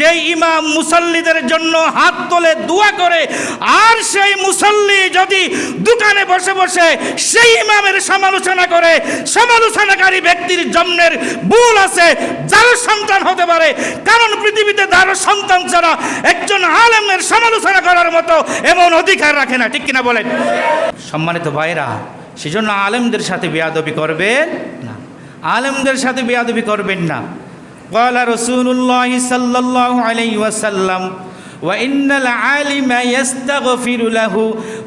যে ইমাম মুসল্লিদের জন্য হাত তোলে, দোয়া করে, আর সেই মুসল্লি যদি দোকানে বসে বসে সেই ইমামের সমালোচনা করে, সমালোচনাকারী ব্যক্তির জন্মের ভুল আছে, যার সন্তান হতে পারে, কারণ পৃথিবীতে যার সন্তান ছাড়া একজন আলেমের সমালোচনা করার মতো এমন অধিকার রাখে না, ঠিক কিনা বলেন? সম্মানিত ভাইরা সেজন্য আলেমদের সাথে বেয়াদবি করবেন না। আলেমদের সাথে বেয়াদবি করবেন না। قال رسول الله صلى الله عليه وسلم وإن العالم يستغفر له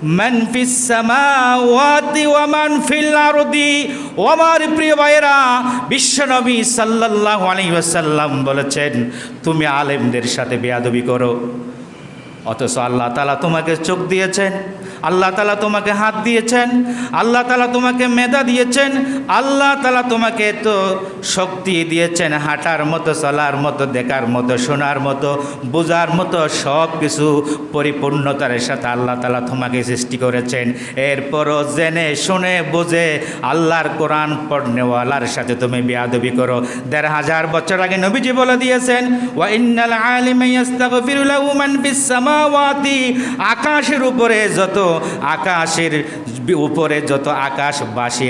من في السماوات ومن في الأرض আমার প্রিয় ভাইয়েরা বিশ্বনবী সাল্লাল্লাহু আলাইহি ওয়াসাল্লাম বলেছেন তুমি আলেমদের সাথে বেয়াদবি করো অথচ আল্লাহ তালা তোমাকে চোখ দিয়েছেন আল্লাহ তালা তোমাকে হাত দিয়েছেন, আল্লাহ তালা তোমাকে মেধা দিয়েছেন, আল্লাহ তালা তোমাকে তো শক্তি দিয়েছেন হাঁটার মতো, চলার মতো, দেখার মতো, শোনার মতো, বোঝার মতো সব কিছু পরিপূর্ণতার সাথে আল্লাহ তালা তোমাকে সৃষ্টি করেছেন। এরপরও জেনে, শুনে, বুঝে আল্লাহর কোরআন পড়নেওয়ালার সাথে তুমি বেয়াদবি করো। দেড় হাজার বছর আগে নবীজি বলে দিয়েছেন ওয়া ইন্নাল আকাশের উপরে যত আকাশের উপরে যত আকাশবাসী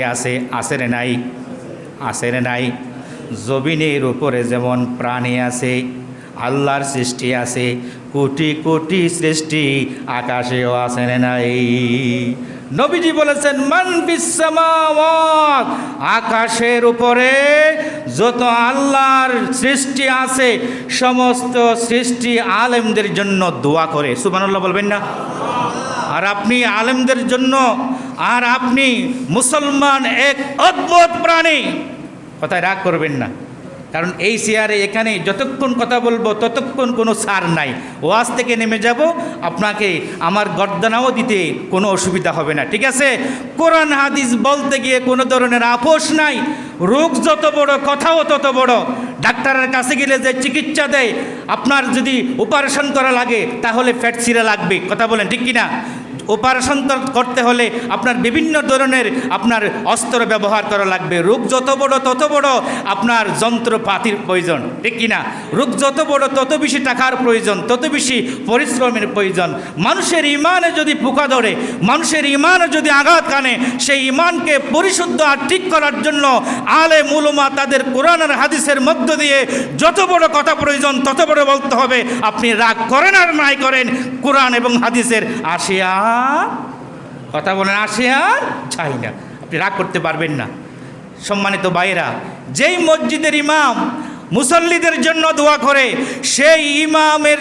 আছে রে নাই? আছে রে নাই? জমিনের উপরে যেমন প্রাণী আছে, আল্লাহর সৃষ্টি আছে, কোটি কোটি সৃষ্টি আকাশেও রে নাই? নবীজি বলেছেন, মান বিশ্বমাওয়াত আকাশের উপরে যত আল্লাহর সৃষ্টি আছে, সমস্ত সৃষ্টি আলেমদের জন্য দোয়া করে। সুবহানাল্লাহ বলবেন না? আর আপনি আলেমদের জন্য, আর আপনি মুসলমান এক অদ্ভুত প্রাণী। কথায় রাগ করবেন না। কারণ এই চেয়ারে এখানে যতক্ষণ কথা বলব, ততক্ষণ কোনো সার নাই। ওয়াজ থেকে নেমে যাব, আপনাকে আমার গর্দনাও দিতে কোনো অসুবিধা হবে না। ঠিক আছে? কোরআন, হাদিস বলতে গিয়ে কোনো ধরনের আপোষ নাই। রোগ যত বড়, কথাও তত বড়। ডাক্তারের কাছে গেলে যে চিকিৎসা দেয়, আপনার যদি অপারেশন করা লাগে, তাহলে ফ্যাট ছিঁড়া লাগবে। কথা বলেন ঠিক কিনা? অপারেশন করতে হলে আপনার বিভিন্ন ধরনের আপনার অস্ত্র ব্যবহার করা লাগবে রোগ যত বড় তত বড় আপনার যন্ত্রপাতির প্রয়োজন ঠিক কিনা রোগ যত বড় তত বেশি টাকার প্রয়োজন তত বেশি পরিশ্রমের প্রয়োজন মানুষের ইমানে যদি পোকা ধরে মানুষের ইমানে যদি আঘাত কানে সেই ইমানকে পরিশুদ্ধ আর ঠিক করার জন্য আলে মুলমা তাদের কোরআনের হাদিসের মধ্য দিয়ে যত বড় কথা প্রয়োজন তত বড় বলতে হবে আপনি রাগ করেন আর নাই করেন কোরআন এবং হাদিসের আসিয়া কথা বলেন আসিয়া চাই না। আপনি রাগ করতে পারবেন না। সম্মানিত ভাইয়েরা, যেই মসজিদের ইমাম মুসল্লিদের জন্য দোয়া করে, সেই ইমামের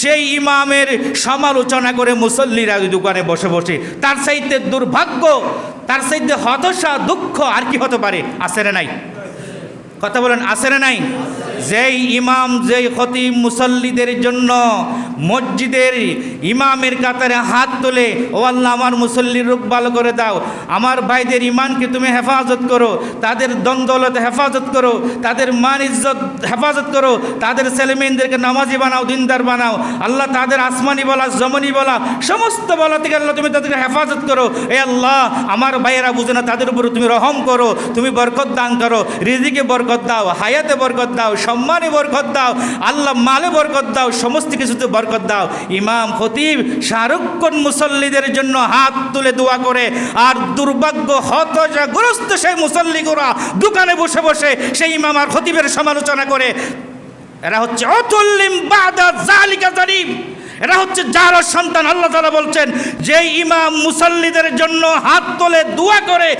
সেই ইমামের সমালোচনা করে মুসল্লিরা দোকানে বসে বসে, তার সাইতে দুর্ভাগ্য, তার সাইতে হতাশা, দুঃখ আর কি হতে পারে? আসে না নাই? কথা বলেন, আসে না নাই? যেই ইমাম, যেই খতিব, মুসল্লিদের জন্য মসজিদের ইমামের কাতারে হাত তোলে, ও আল্লাহ, আমার মুসল্লির রূপ ভালো করে দাও। আমার ভাইদের ইমানকে তুমি হেফাজত করো। তাদের দ্বন্দ্বলতে হেফাজত করো। তাদের মান ইজ্জত হেফাজত করো। তাদের ছেলেমেয়েদেরকে নামাজি বানাও, দিনদার বানাও। আল্লাহ, তাদের আসমানি বলা, জমনি বলা, সমস্ত বলা থেকে আল্লাহ তুমি তাদেরকে হেফাজত করো। এ আল্লাহ, আমার ভাইয়েরা বুঝে না, তাদের উপরে তুমি রহম করো। তুমি বরকত দান করো। রিজিকে বরকত দাও, হায়াতে বরকত দাও সম্মানে বরকত দাও, আল্লাহ মালে বরকত দাও, সমস্ত কিছুতে বরকত দাও। ইমাম, খতিব শাহরুখ মুসল্লিদের জন্য হাত তুলে দোয়া করে। আর দুর্ভাগ্য হতজাগ্রস্ত সেই মুসল্লিগুরা দোকানে বসে বসে সেই ইমাম আর খতিবের সমালোচনা করে। এরা হচ্ছে অতুল্লিম বাদা জালিকা জারিম এরা হচ্ছে যার সন্তান, আল্লাহ তালা বলছেন যে ইমাম মুসল্লিদের জন্য হাত তোলে দোয়া করে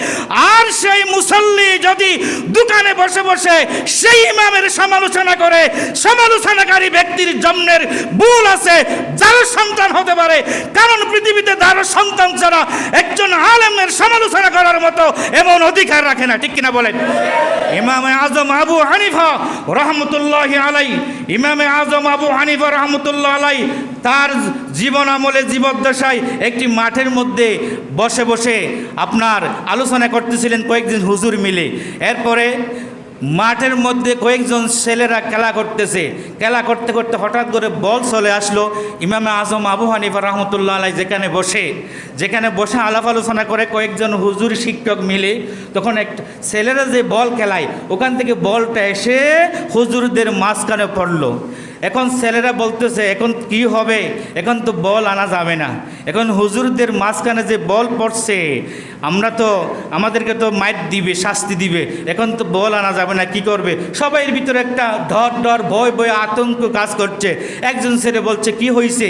সেই মুসল্লি যদি দোকানে বসে বসে সেই ইমামের সমালোচনা করে, সমালোচনাকারী ব্যক্তির জন্মের ভুল আছে, যার সন্তান হতে পারে, কারণ পৃথিবীতে যার সন্তান ছাড়া একজন আলেমের সমালোচনা করার মতো এমন অধিকার রাখে না, ঠিক কিনা বলেন? ইমামে আজম আবু হানিফা রহমতুল্লাহ আলাই ইমামে আজম আবু হানিফা রহমতুল্লাহ আলাই তার জীবন আমলে জীবদ্দশায় একটি মাঠের মধ্যে বসে বসে আপনার আলোচনা করতেছিলেন কয়েকজন হুজুর মিলে। এরপরে মাঠের মধ্যে কয়েকজন ছেলেরা খেলা করতেছে। খেলা করতে করতে হঠাৎ করে বল চলে আসলো ইমামে আজম আবু হানিফা রহমতুল্লাহ আলাই যেখানে বসে। যেখানে বসে আলাপ আলোচনা করে কয়েকজন হুজুর শিক্ষক মিলে তখন এক ছেলেরা যে বল খেলায়, ওখান থেকে বলটা এসে হুজুরদের মাঝখানে পড়ল। এখন ছেলেরা বলতেছে, এখন কি হবে? এখন তো বল আনা যাবে না। এখন হুজুরদের মাঝখানে যে বল পড়ছে, আমরা তো, আমাদেরকে তো মাইট দিবে, শাস্তি দিবে। এখন তো বল আনা যাবে না, কি করবে? সবাইয়ের ভিতরে একটা ধর ধর ভয় ভয় আতঙ্ক কাজ করছে। একজন ছেলে বলছে, কি হয়েছে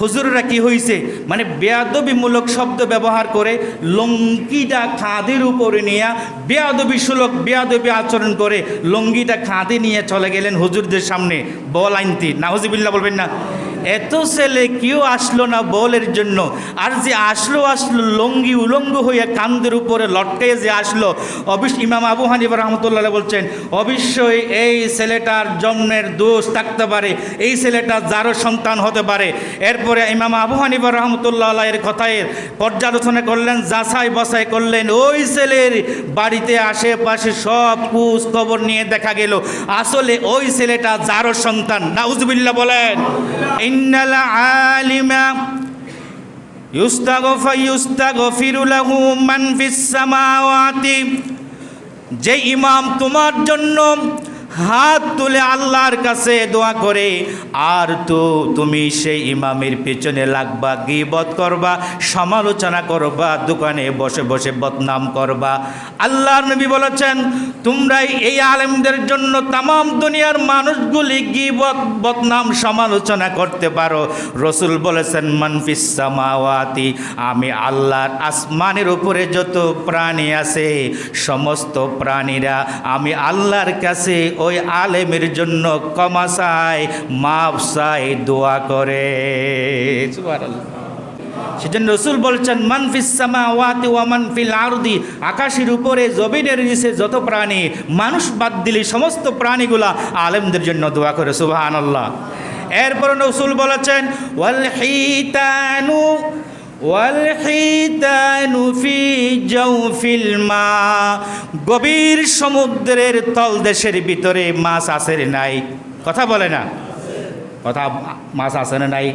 হুজুররা কি হয়েছে মানে বেয়াদবিমূলক শব্দ ব্যবহার করে লঙ্গিটা খাঁদের উপরে নিয়ে বেয়াদবি সুলক বেয়াদবি আচরণ করে লঙ্গিটা খাঁদে নিয়ে চলে গেলেন হুজুরদের সামনে। বল আইনতি না নাহজিবিল্লা বলবেন না। এত ছেলে কেউ আসলো না বলের জন্য। আর যে আসলো আসলো, লঙ্গি উলঙ্গ হয়ে কান্দের উপরে লটকাইয়ে যে আসলো অবশ্য ইমাম আবু হানিফ রহমতুল্লাহ বলছেন, অবশ্যই এই ছেলেটার জন্মের দোষ থাকতে পারে, এই ছেলেটা যারও সন্তান হতে পারে। এরপরে ইমাম আবু হানিফ রহমতুল্লাহ এর কথায় পর্যালোচনা করলেন, যাচাই বাছাই করলেন, ওই ছেলের বাড়িতে আশেপাশে সব কুচ খবর নিয়ে দেখা গেল। আসলে ওই ছেলেটা যারও সন্তান নাউজবিল্লা বলেন ইন্নাল আলিমা ইউস্তাগফ يستغفر له من في السماوات। যে ইমাম তোমার জন্য হাত তুলে আল্লাহর কাছে দোয়া করে, আর তো তুমি সেই ইমামের পেছনে লাগবা, গিবত করবা, সমালোচনা করবা, দোকানে বসে বসে বদনাম করবা। আল্লাহর নবী বলেছেন, তোমরাই এই আলেমদের জন্য তামাম দুনিয়ার মানুষগুলি গিবত, বদনাম, সমালোচনা করতে পারো। রসুল বলেছেন মানফিস সামাওয়াতি আমি আল্লাহর আসমানের উপরে যত প্রাণী আছে, সমস্ত প্রাণীরা আমি আল্লাহর কাছে ওই আলেমের জন্য ক্ষমা চাই মাপ চাই দোয়া করে। সেজন্য রসুল বলছেন মানফিস সামাওয়াতি ওয়া মানফিল আরদি আকাশের উপরে, জমিনের নিচে যত প্রাণী, মানুষ বাদ দিলে সমস্ত প্রাণীগুলা আলেমদের জন্য দোয়া করে, সুবহানাল্লাহ এরপর রসুল বলেছেন, ওয়াল হিতানু গভীর সমুদ্রের তলদেশের ভিতরে মাছ আছে নাই। কথা বলে না। কথা মাছ না নাই?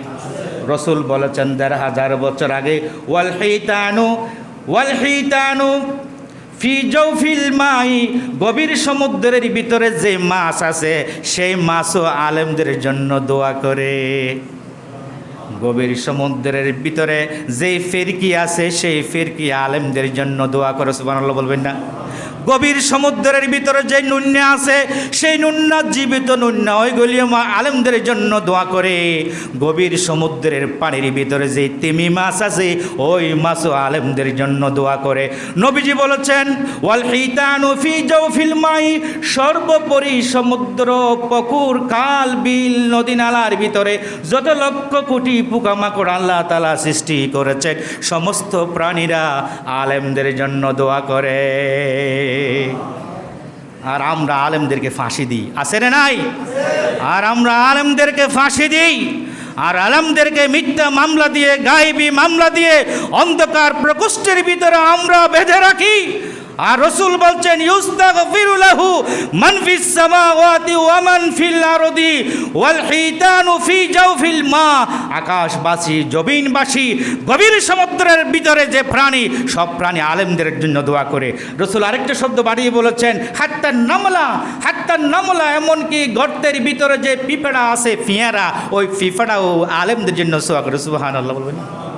রসুল বলেছেন দেড় হাজার বছর আগে ওয়াল হিতানু ওয়াল হিতানু ফি জৌফিল মাই। গভীর সমুদ্রের ভিতরে যে মাছ আছে, সেই মাছও আলেমদের জন্য দোয়া করে। গভীর সমুদ্রের ভিতরে যে ফেরকি আছে, সেই ফেরকি আলেমদের জন্য দোয়া করে, সুবহানাল্লাহ বলবেন না? গভীর সমুদ্রের ভিতরে যে নুন্যা আছে, সেই নুন্না জীবিত নুন্না ওইগুলি মা আলেমদের জন্য দোয়া করে। গভীর সমুদ্রের পানির ভিতরে যে তিমি মাছ আছে, ওই মাছও আলেমদের জন্য দোয়া করে। নবীজি বলেছেন, ওয়াল সর্বোপরি সমুদ্র পুকুর, খাল, বিল, নদী, নালার ভিতরে যত লক্ষ কোটি পোকামাকড় আল্লাহ তালা সৃষ্টি করেছেন। সমস্ত প্রাণীরা আলেমদের জন্য দোয়া করে। আর আমরা আলেমদেরকে ফাঁসি দিই। আছে রে নাই? আর আমরা আলেমদেরকে ফাঁসি দিই। আর আলেমদেরকে মিথ্যা মামলা দিয়ে, গায়েবী মামলা দিয়ে, অন্ধকার প্রকোষ্ঠের ভিতরে আমরা বেঁধে রাখি। আর রসুল বলছেন ওয়া ফিল ফি মা। আকাশবাসী, জমিনবাসী, গভীর সমুদ্রের ভিতরে যে প্রাণী, সব প্রাণী আলেমদের জন্য দোয়া করে। রসুল আরেকটা শব্দ বাড়িয়ে বলেছেন, হাত্তা নামলা হাত্তা নামলা, এমনকি গর্তের ভিতরে যে পিঁপড়া আছে, ফিয়ারা, ওই পিঁপড়াও আলেমদের জন্য দোয়া করে। সুবহানাল্লাহ বলবেন